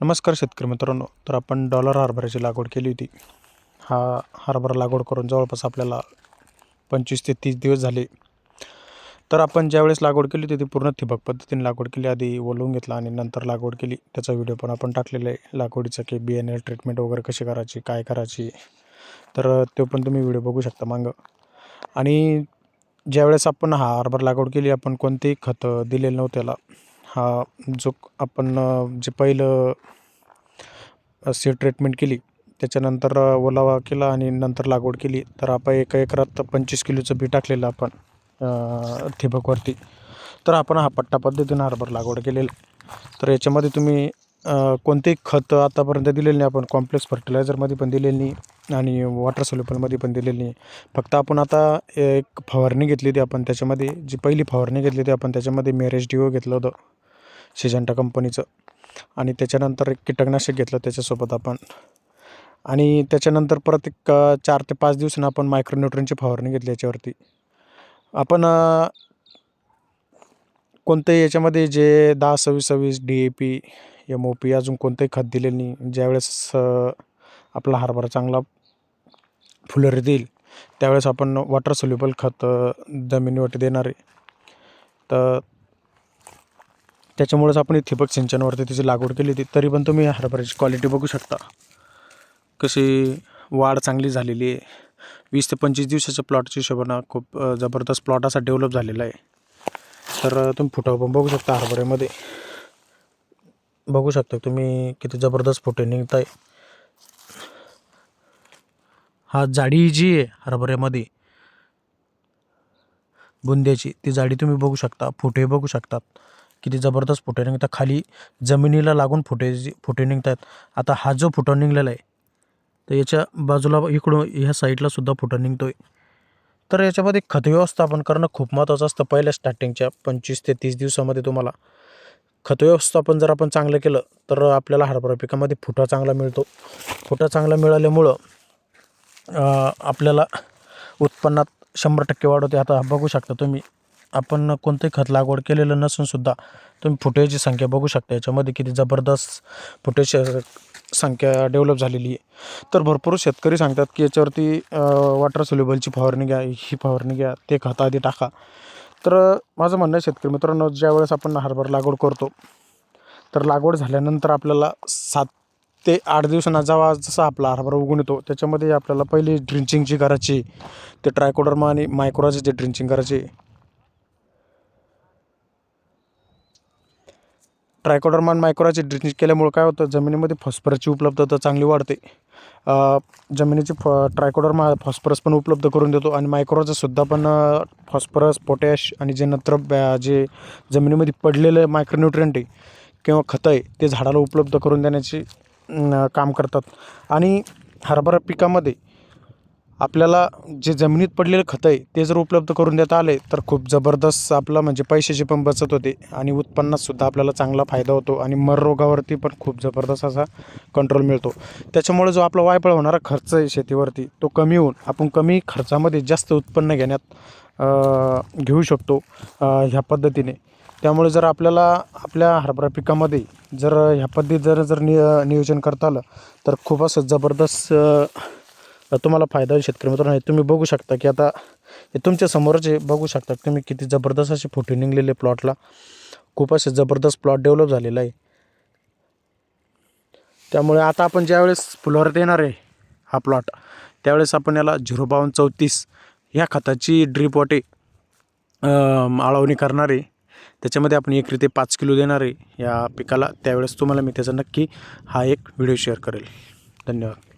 नमस्कार शेतकरी मित्रांनो. तर आपण डॉलर हरभऱ्याची लागवड केली होती. हा हरभरा लागवड करून जवळपास आपल्याला पंचवीस ते तीस दिवस झाले. तर आपण ज्यावेळेस लागवड केली होती ती पूर्ण ठिबक पद्धतीने लागवड केली. आधी ओलवून घेतला आणि नंतर लागवड केली. त्याचा व्हिडिओ पण आपण टाकलेला आहे. लागवडीचं की बी एन एल ट्रीटमेंट वगैरे कशी करायची काय करायची तर तो पण तुम्ही व्हिडिओ बघू शकता मागं. आणि ज्यावेळेस आपण हा हरभर लागवड केली आपण कोणतेही खतं दिलेलं नव्हत्याला हा जो आपण जे पहिलं सीड ट्रीटमेंट केली त्याच्यानंतर ओलावा केला आणि नंतर लागवड केली तर आपण एका एकरात पंचवीस किलोचं बी टाकलेलं आपण ठिबकवरती. तर आपण हा पट्टा पद्धतीनं हरभर लागवड केलेलं. तर याच्यामध्ये तुम्ही कोणतेही खतं आतापर्यंत दिलेलं नाही आपण कॉम्प्लेक्स फर्टिलायझरमध्ये पण दिलेलं नाही आणि वॉटर सोल्युबलमध्ये पण दिलेलं नाही. फक्त आपण आता एक फवारणी घेतली होती आपण त्याच्यामध्ये जी पहिली फवारणी घेतली होती आपण त्याच्यामध्ये मेरेज डिओ घेतलं होतं. सिजंटा कंपनीचं. आणि त्याच्यानंतर एक कीटकनाशक घेतलं त्याच्यासोबत आपण. आणि त्याच्यानंतर परत एक चार ते पाच दिवसानं आपण मायक्रोन्युट्रनची फवारणी घेतली याच्यावरती. आपण कोणत्याही कोणतंही याच्यामध्ये जे दहा सव्वीस सव्वीस D A P M O P अजून कोणतंही खत दिलेलं नाही. ज्यावेळेस आपला हरभरा चांगला फुलरी देईल त्यावेळेस आपण वॉटर सोल्युबल खत जमिनीवरती देणार आहे. तर त्याच्यामुळेच आपण ठिबक सिंचनावरती त्याची लागवड केली होती तरी पण तुम्ही हरभऱ्याची क्वालिटी बघू शकता. कशी वाढ चांगली झालेली आहे. वीस ते पंचवीस दिवसाच्या प्लॉटच्या हिशोबानं खूप जबरदस्त प्लॉट असा डेव्हलप झालेला आहे. तर तुम्ही फुटाव पण बघू शकता हरभऱ्यामध्ये. बघू शकता तुम्ही किती जबरदस्त फुटे निघत आहे हा जाडी जी आहे हरभऱ्यामध्ये बुंद्याची ती जाडी तुम्ही बघू शकता फुटे बघू शकतात. किती जबरदस्त फुटे निघतात. खाली जमिनीला लागून फुटे फुटे निघतात. आता हा जो फुटा निघलेला आहे तर याच्या बाजूला इकडून ह्या साईडलासुद्धा फोटो निघतो आहे तर याच्यामध्ये खत व्यवस्थापन करणं खूप महत्त्वाचं असतं पहिल्या स्टार्टिंगच्या पंचवीस ते तीस दिवसामध्ये तुम्हाला. खत व्यवस्थापन जर आपण चांगलं केलं तर आपल्याला हरभरा पिकामध्ये फुटा चांगला मिळतो. फुटा चांगला मिळाल्यामुळं आपल्याला उत्पन्नात शंभर टक्के वाढ होते. आता बघू शकता तुम्ही आपण कोणतंही खत लागवड केलेलं नसून सुद्धा तुम्ही फुटेची संख्या बघू शकता. याच्यामध्ये किती जबरदस्त फुटेची संख्या डेव्हलप झालेली आहे. तर भरपूर शेतकरी सांगतात की याच्यावरती वॉटर सोल्युबलची फवारणी घ्या ही फवारणी घ्या ते खत आधी टाका. तर माझं म्हणणं आहे शेतकरी मित्रांनो ज्यावेळेस आपण हरभरा लागवड करतो तर लागवड झाल्यानंतर आपल्याला सात ते आठ दिवसांना जेव्हा जसा आपला हरभरा उगून येतो त्याच्यामध्ये आपल्याला पहिली ड्रिंचिंगची करायची ते ट्रायकोडर्मा आणि मायक्रोचे जे ड्रिंचिंग करायची ट्रायकोडर्मा मायक्रोचे मायक्रोची ड्रिंचिंग केल्यामुळे काय होतं? जमिनीमध्ये फॉस्फरसची उपलब्धता चांगली वाढते. जमिनीची फ ट्रायकोडर्मा फॉस्फरस पण उपलब्ध करून देतो आणि मायक्रोचं सुद्धा पण फॉस्फरस पोटॅश आणि जे नत्र बॅ- जे जमिनीमध्ये पडलेलं मायक्रोन्युट्रियंट आहे किंवा खतं आहे ते झाडाला उपलब्ध करून देण्याचे काम करतात. आणि हरभरा पिकामध्ये आपल्याला जे जमिनीत पडलेलं खतं आहे ते जर उपलब्ध करून देता आले तर खूप जबरदस्त आपला म्हणजे पैशाची पण बचत होते आणि उत्पन्नातसुद्धा आपल्याला चांगला फायदा होतो आणि मर रोगावरती पण खूप जबरदस्त असा कंट्रोल मिळतो. त्याच्यामुळे जो आपला वायफळ होणारा खर्च आहे शेतीवरती तो कमी होऊन आपण कमी खर्चामध्ये जास्त उत्पन्न घेण्यात घेऊ शकतो ह्या पद्धतीने. त्यामुळे जर आपल्याला आपल्या हरभरा पिकामध्ये जर ह्या पद्धतीत जर जर नि नियोजन करता आलं तर खूप असं जबरदस्त तुम्हाला फायदा होईल शेतकरी मित्रांनो. तुम्ही बघू शकता की आता हे तुमच्या समोरच बघू शकता तुम्ही किती जबरदस्त असे फुटे निघलेले प्लॉटला. खूप असे जबरदस्त प्लॉट डेव्हलप झालेला आहे. त्यामुळे आता आपण ज्यावेळेस फुलावर देणार आहे हा प्लॉट त्यावेळेस आपण याला झिरो बावन्न चौतीस ह्या खताची ड्रीप वाटे आळवणी करणार आहे. त्याच्यामध्ये आपण एक ते पाच किलो देणार आहे. या पिकाला त्यावेळेस तुम्हाला मी त्याचा नक्की हा एक व्हिडिओ शेअर करेल. धन्यवाद.